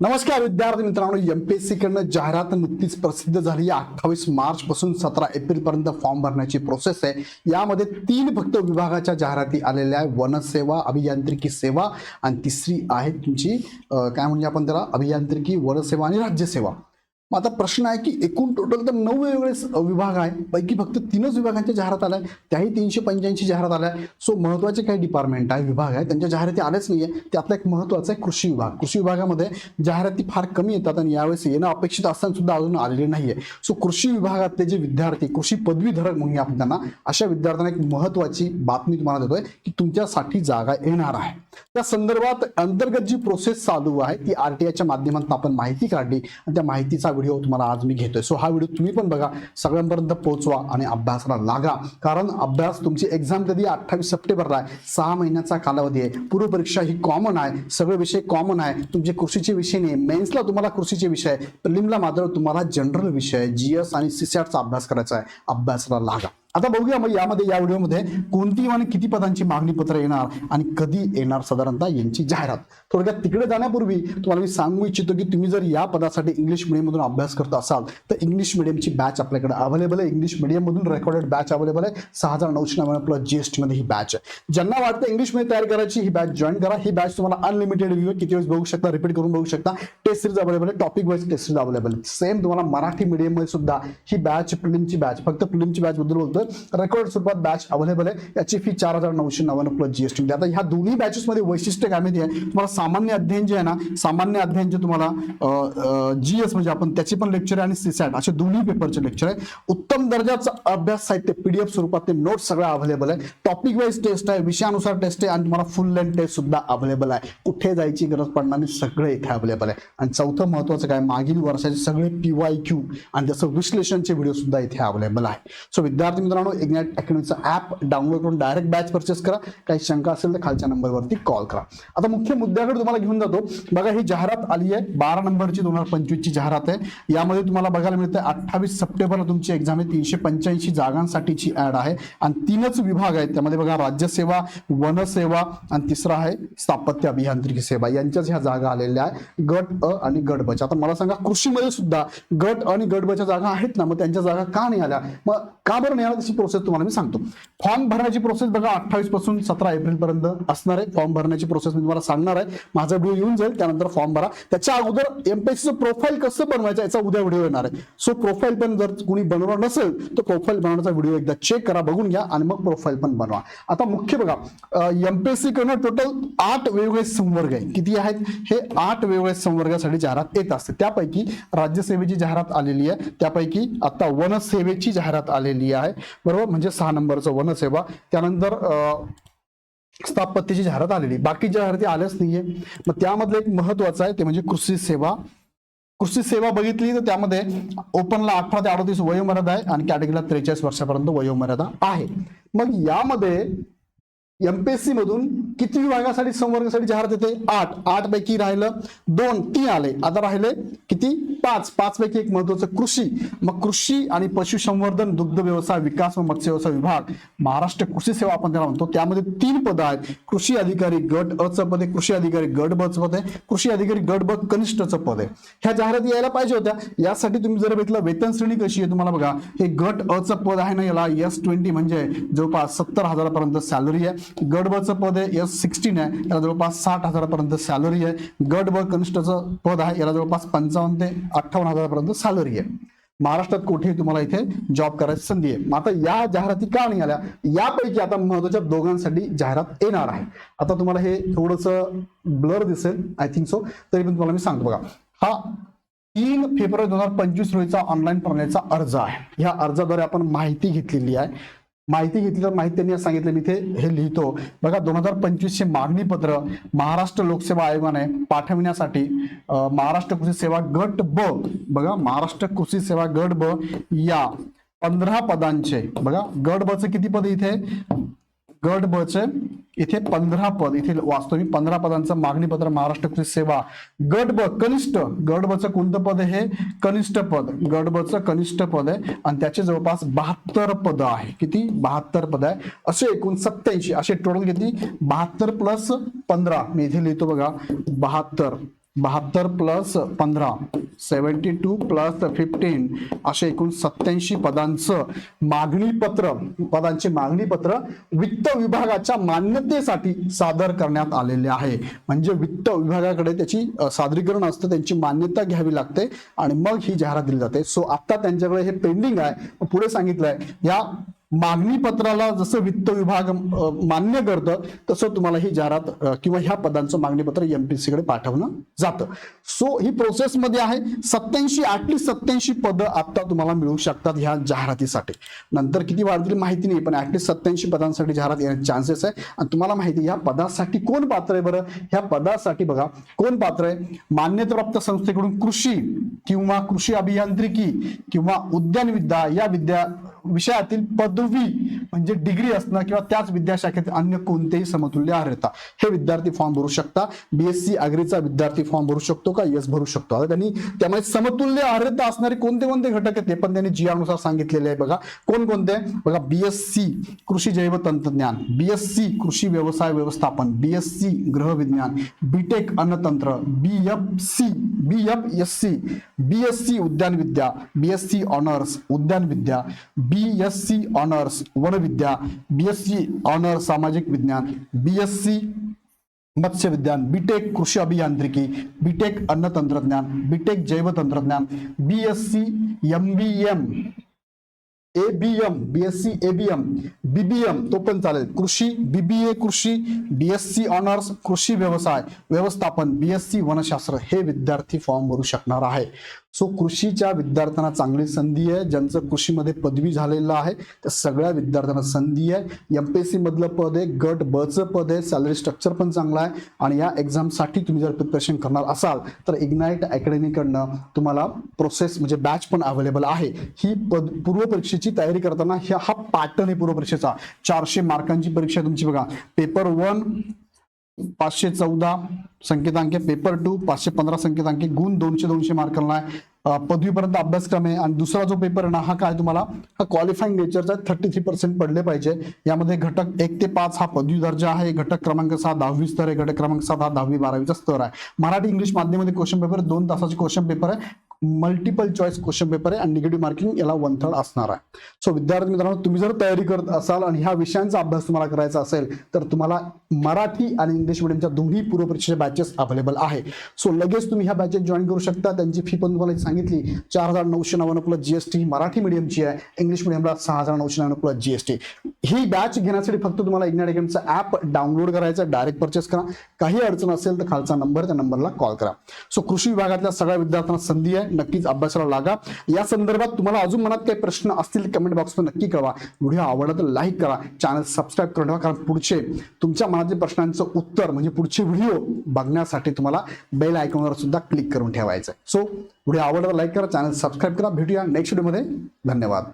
नमस्कार विद्यार्थी मित्रांनो एम पी एमपीएससी कडनं जाहिरात नुकतीच प्रसिद्ध झाली. अठ्ठावीस मार्च पासून सतरा एप्रिल पर्यंत फॉर्म भरण्याची प्रोसेस आहे. यामध्ये तीन फक्त विभागाच्या जाहिराती आलेल्या आहे वनसेवा अभियांत्रिकी सेवा आणि तिसरी आहे तुमची काय म्हणजे आपण त्याला? अभियांत्रिकी वनसेवा आणि राज्यसेवा. मग आता प्रश्न आहे की एकूण टोटल तर नऊ वेगवेगळे विभाग आहे पैकी फक्त तीनच विभागांच्या जाहिरात आल्या त्याही तीनशे पंच्याऐंशी जाहिरात आल्या सो महत्त्वाचे काही डिपार्टमेंट आहे विभाग आहे त्यांच्या जाहिराती आल्याच नाही आहे त्यातला एक महत्त्वाचा आहे कृषी विभाग. कृषी विभागामध्ये जाहिराती फार कमी येतात आणि यावेळेस येणं अपेक्षित असताना सुद्धा अजून आलेले नाही आहे सो कृषी विभागातले जे विद्यार्थी कृषी पदवीधरक म्हणून आपण त्यांना अशा विद्यार्थ्यांना एक महत्त्वाची बातमी तुम्हाला देतोय की तुमच्यासाठी जागा येणार आहे. त्या संदर्भात अंतर्गत जी प्रोसेस चालू आहे ती आर टी आयच्या माध्यमातून आपण माहिती काढली आणि त्या माहितीचा व्हिडिओ तुम्हाला आज मी घेतोय. सो हा व्हिडिओ तुम्ही पण बघा. सगळ्यांपर्यंत पोहोचवा आणि अभ्यासाला लागा. कारण अभ्यास तुमची एक्झाम कधी अठ्ठावीस सप्टेंबरला आहे? सहा महिन्याचा कालावधी आहे. पूर्वपरीक्षा ही कॉमन आहे. सगळे विषय कॉमन आहे. तुमचे कृषीचे विषय नाही. मेन्सला तुम्हाला कृषीचे विषय प्रिलिमला मात्र तुम्हाला जनरल विषय जी एस आणि सीसॅटचा अभ्यास करायचा आहे. अभ्यासाला लागा. आता बघूया मग यामध्ये या व्हिडिओमध्ये कोणती आणि किती पदांची मागणी पत्र येणार आणि कधी येणार साधारणतः यांची जाहिरात? थोडक्यात तिकडे जाण्यापूर्वी तुम्हाला मी सांगू इच्छितो की तुम्ही जर या पदासाठी इंग्लिश मिडियममधून अभ्यास करत असाल तर इंग्लिश मिडियमची बॅच आपल्याकडे अवेलेबल आहे. इंग्लिश मिडियममधून रेकॉर्डेड बॅच अवेलेबल आहे. सहा हजार नऊशे नव्याण्णव प्लस जीएसटी मध्ये ही बॅच आहे. ज्यांना वाटतं इंग्लिशमध्ये तयार करायची ही बॅच जॉईन करा. ही बॅच तुम्हाला अनलिमिटेड व्ह्यू किती वेळेस बघू शकता रिपीट करून बघू शकता. टेस्ट सिरीज अवेलेबल आहे. Topic wise test series available आहे. सेम तुम्हाला मराठी मीडियममध्ये सुद्धा ही बॅच प्रिलिमची बॅच फक्त प्रिलिमची बॅच बद्दल बोलतोय रेकॉर्ड स्वरूपात बॅच अवेलेबल आहे. याची फी चार हजार नऊशे नव्याण्णव प्लस जीएसटी आता ह्या दोन्ही बॅचेस मध्ये वैशिष्ट्य काय माहिती आहे? तुम्हाला सामान्य अध्ययन जे आहे ना सामान्य अध्ययन जे तुम्हाला जीएस म्हणजे आपण त्याची पण लेक्चर आहे आणि सीसॅट असे दोन्ही पेपरचे लेक्चर आहे. उत्तम दर्जाचं अभ्यास साहित्य पीडीएफ स्वरूपात ते नोट्स सगळं अवेलेबल आहे. टॉपिक वाईज टेस्ट आहे विषयानुसार टेस्ट आहे आणि तुम्हाला फुल लेंथ टेस्ट सुद्धा अवेलेबल आहे. कुठे जायची गरज पडणार नाही सगळे इथे अवेलेबल आहे. आणि चौथं महत्वाचं काय मागील वर्षाचे सगळे पीवाय क्यू आणि त्याचं विश्लेषणचे व्हिडिओ सुद्धा इथे अवेलेबल आहे. सो विद्यार्थी मित्रांनो इग्नाइट अकॅडमीचं ऍप डाउनलोड करून डायरेक्ट बॅच परचेस करा. काही शंका असेल तर खालच्या नंबरवरती कॉल करा. आता मुख्य मुद्द्याकडे तुम्हाला घेऊन जातो. बघा ही जाहिरात आली आहे. बारा नंबरची दोन हजार पंचवीसची जाहिरात आहे. यामध्ये तुम्हाला बघायला मिळते अठ्ठावीस सप्टेंबरला तुमची एक्झाम आहे. तीनशे पंच्याऐंशी जागांसाठीची ऍड आहे. आणि तीनच विभाग आहेत. त्यामध्ये बघा राज्यसेवा वनसेवा आणि तिसरा आहे स्थापत्य अभियांत्रिकी सेवा. यांच्याच ह्या जागा आलेल्या आहे गट अ आणि गट बचा आता मला सांगा कृषीमध्ये सुद्धा गट अ आणि गट बचा जागा आहेत ना? मग त्यांच्या जागा का नाही आल्या? मग का बरं नाही आल्या? त्याची प्रोसेस तुम्हाला मी सांगतो. फॉर्म भरण्याची प्रोसेस बघा अठ्ठावीसपासून सतरा एप्रिल पर्यंत असणार आहे. फॉर्म भरण्याची प्रोसेस मी तुम्हाला सांगणार आहे. माझा व्हिडिओ येऊन जाईल त्यानंतर फॉर्म भरा. त्याच्या अगोदर एमपीएससीचं प्रोफाईल कसं बनवायचं याचा उद्या व्हिडिओ येणार आहे. सो प्रोफाईल पण जर कुणी बनवणार नसेल तर प्रोफाईल बनवण्याचा व्हिडिओ एकदा चेक करा बघून घ्या आणि मग प्रोफाईल पण बनवा. आता मुख्य बघा एमपीएससी कडनं टोटल आठ वेगवेगळे संवर्ग आहे. किती आहेत? हे आठ वेगवेगळ्या संवर्गासाठी जाहिरात येत असते. त्यापैकी राज्यसेवेची जाहिरात आलेली आहे. त्यापैकी आता वनसेवेची जाहिरात आलेली आहे. बरोबर? म्हणजे सहा नंबरचं वनसेवा त्यानंतर अं, स्थापत्याची जाहिरात आलेली. बाकी जाहिराती आल्याच नाहीये. मग त्यामधलं एक महत्वाचं आहे ते म्हणजे कृषी सेवा. कृषी सेवा बघितली तर त्यामध्ये ओपनला अठरा ते अडतीस वयोमर्यादा आहे आणि कॅटेगरीला त्रेचाळीस वर्षापर्यंत वयोमर्यादा आहे. मग यामध्ये एमपीएससी मधून किती विभागासाठी संवर्गासाठी जाहिरात येते आठ. आठ पैकी राहिलं दोन तीन आले. आता राहिले किती? पाच. पाच पैकी एक महत्वाचं कृषी. मग कृषी आणि पशुसंवर्धन दुग्ध व्यवसाय विकास व मत्स्य व्यवसाय विभाग महाराष्ट्र कृषी सेवा आपण त्याला म्हणतो. त्यामध्ये तीन पदं आहेत. कृषी अधिकारी गट अच पद आहे कृषी अधिकारी गट बच पद आहे कृषी अधिकारी गट ब कनिष्ठचं पद आहे. ह्या जाहिराती यायला पाहिजे होत्या. यासाठी तुम्ही जर बघितलं वेतन श्रेणी कशी आहे तुम्हाला बघा. हे गट अ पद आहे ना याला एस ट्वेंटी म्हणजे जवळपास सत्तर हजारापर्यंत सॅलरी आहे. गट ब पद आहे एस सिक्स्टीन आहे. याला जवळपास साठ हजारापर्यंत सॅलरी आहे. गट व कनिष्ठचं पद आहे. याला जवळपास पंचावन्न ते अठ्ठावन्न हजारापर्यंत सॅलरी आहे. महाराष्ट्रात कुठेही तुम्हाला इथे जॉब करायची संधी आहे. मग आता या जाहिराती का नाही आल्या यापैकी आता महत्त्वाच्या दोघांसाठी जाहिरात येणार आहे. आता तुम्हाला हे थोडंसं ब्लर दिसेल. आय थिंक सो तरी पण तुम्हाला मी सांगतो बघा. हा तीन फेब्रुवारी दोन हजार पंचवीस रोजीचा ऑनलाईन प्रणालीचा अर्ज आहे. ह्या अर्जाद्वारे आपण माहिती घेतलेली आहे. माहिती घेतली तर माहिती त्यांनी सांगितलं. मी इथे हे लिहितो. बघा दोन हजार पंचवीसचे मागणी पत्र महाराष्ट्र लोकसेवा आयोगाने पाठविण्यासाठी महाराष्ट्र कृषी सेवा गट ब बघा महाराष्ट्र कृषी सेवा गट ब या पंधरा पदांचे बघा गट बचं किती पद इथे? गट ब चे. इथे पंधरा पद इथे वाचतो मी पंधरा पदांचं मागणी पत्र महाराष्ट्र कृषी सेवा. गट ब कनिष्ठ. गट ब चं कोणतं पद हे कनिष्ठ पद. गट ब चं कनिष्ठ पद आहे. आणि त्याचे जवळपास बहात्तर पद आहे. किती? बहात्तर पद आहे. असे एकूण सत्याऐंशी असे टोटल किती? बहात्तर प्लस पंधरा. मी इथे लिहितो बघा. बहात्तर. बहात्तर प्लस पंधरा सेवन्टी टू प्लस फिफ्टीन असे एकूण सत्याऐंशी पदांचं मागणी पत्र पदांचे मागणी पत्र वित्त विभागाच्या मान्यतेसाठी सादर करण्यात आलेले आहे. म्हणजे वित्त विभागाकडे त्याची सादरीकरण असतं त्यांची मान्यता घ्यावी लागते आणि मग ही जाहिरात दिली जाते. सो आता त्यांच्याकडे हे पेंडिंग आहे. पुढे सांगितलंय या मागणी पत्राला जसं वित्त विभाग मान्य करतं तसं तुम्हाला ही जाहिरात किंवा ह्या पदांचं मागणी पत्र एमपीसी कडे पाठवणं जातं. सो ही प्रोसेस मध्ये आहे. सत्याऐंशी ऍटलीस्ट सत्याऐंशी पदं आता तुम्हाला मिळू शकतात ह्या जाहिरातीसाठी. नंतर किती वाढतील माहिती नाही पण ऍटलीस्ट सत्याऐंशी पदांसाठी जाहिरात येण्याचे चान्सेस आहे. आणि तुम्हाला माहिती ह्या पदासाठी कोण पात्र आहे बरं? ह्या पदासाठी बघा कोण पात्र आहे? मान्यताप्राप्त संस्थेकडून कृषी किंवा कृषी अभियांत्रिकी किंवा उद्यान विद्या या विद्या विषयातील पदवी म्हणजे डिग्री असणं किंवा त्याच विद्याशाखेतील अन्य कोणतेही समतुल्य अर्हता. हे विद्यार्थी फॉर्म भरू शकता. बीएससी अग्रीचा विद्यार्थी फॉर्म भरू शकतो का? येस भरू शकतो. आता त्यांनी त्यामुळे समतुल्य अर्हता असणारे कोणते कोणते घटक आहेत? ते पण त्यांनी जी अनुसार सांगितलेले आहे बघा. कोणकोणते? बघा बीएससी कृषी जैव तंत्रज्ञान बीएससी कृषी व्यवसाय व्यवस्थापन बीएससी गृहविज्ञान बीटेक अन्नतंत्र बीएफसी बीएफएससी बीएससी उद्यान विद्या बीएससी ऑनर्स उद्यान विद्या बीएससी ऑनर्स वन वनविद्या बीएससी ऑनर्स सामाजिक विज्ञान बीएससी मत्स्य विज्ञान बीटेक कृषी अभियांत्रिकी बीटेक अन्न तंत्रज्ञान बीटेक जैव तंत्रज्ञान BSc M B M ABM BSc ABM BBM तो पण चालेल कृषी बीबीए कृषी बीएससी ऑनर्स कृषी व्यवसाय व्यवस्थापन बीएससी वनशास्त्र हे विद्यार्थी फॉर्म भरू शकणार आहे. सो कृषीच्या विद्यार्थ्यांना चांगली संधी आहे. ज्यांचं कृषीमध्ये पदवी झालेलं आहे त्या सगळ्या विद्यार्थ्यांना संधी आहे. एम पी एस मधलं पद आहे गट बचं पद आहे सॅलरी स्ट्रक्चर पण चांगलं आहे आणि या एक्झामसाठी तुम्ही जर प्रिपरेशन करणार असाल तर इग्नाईट अकॅडमीकडनं तुम्हाला प्रोसेस म्हणजे बॅच पण अवेलेबल आहे. ही पद पूर्व परीक्षेची तयारी करताना ह्या हा पॅटर्न आहे पूर्व परीक्षेचा. चारशे मार्कांची परीक्षा तुमची बघा. पेपर वन पाचशे चौदा संकेतांके पेपर टू पाचशे पंधरा संकेतांके गुण दोनशे दोनशे मार्कांना आहे. पदवीपर्यंत अभ्यासक्रम आहे आणि दुसरा जो पेपर आहे ना हा काय तुम्हाला? हा क्वालिफाईंग नेचरचा थर्टी थ्री पर्सेंट पडले पाहिजे. यामध्ये घटक एक ते पाच हा पदवी दर्जा आहे. घटक क्रमांक सहा दहावी स्तर आहे. घटक क्रमांक सात हा दहावी बारावीचा स्तर आहे. मराठी इंग्लिश माध्यमामध्ये क्वेश्चन पेपर दोन तासाचे क्वेश्चन पेपर आहे. मल्टिपल चॉईस क्वेश्चन पेपर आहे आणि निगेटिव्ह मार्किंग याला वन थर्ड असणार आहे. सो विद्यार्थी मित्रांनो तुम्ही जर तयारी करत असाल आणि ह्या विषयांचा अभ्यास तुम्हाला करायचा असेल तर तुम्हाला मराठी आणि इंग्लिश मिडियमच्या दोन्ही पूर्व बॅचेस अवेलेबल आहे. सो लगेच तुम्ही ह्या बॅचेस जॉईन करू शकता. त्यांची फी पण तुम्हाला सांगितली. चार हजार नऊशे नव्याण्णव प्लस जीएसटी मराठी मिडियमची आहे. इंग्लिश मिडियमला सहा हजार नऊशे नव्याण्णव प्लस जीएसटी ही बॅच घेण्यासाठी फक्त तुम्हाला इग्नॅट अकॅडमीचा ॲप डाउनलोड करायचं डायरेक्ट परचेस करा. काही अडचण असेल तर खालचा नंबर त्या नंबरला कॉल करा. सो कृषी विभागातल्या सगळ्या विद्यार्थ्यांना संधी आहे. नक्कीच अभ्यासाला लागा. या संदर्भात तुम्हाला अजून मनात काही प्रश्न असतील कमेंट बॉक्समध्ये नक्की कळवा. व्हिडिओ आवडला तर लाईक करा. चॅनल सबस्क्राईब करून ठेवा कारण पुढचे तुमच्या मनातील प्रश्नांचं उत्तर म्हणजे पुढचे व्हिडिओ बघण्यासाठी तुम्हाला बेल आयकॉनवर सुद्धा क्लिक करून ठेवायचं आहे सो व्हिडिओ आवडला लाईक करा चॅनल सबस्क्राईब करा. भेटूया नेक्स्ट व्हिडिओमध्ये धन्यवाद.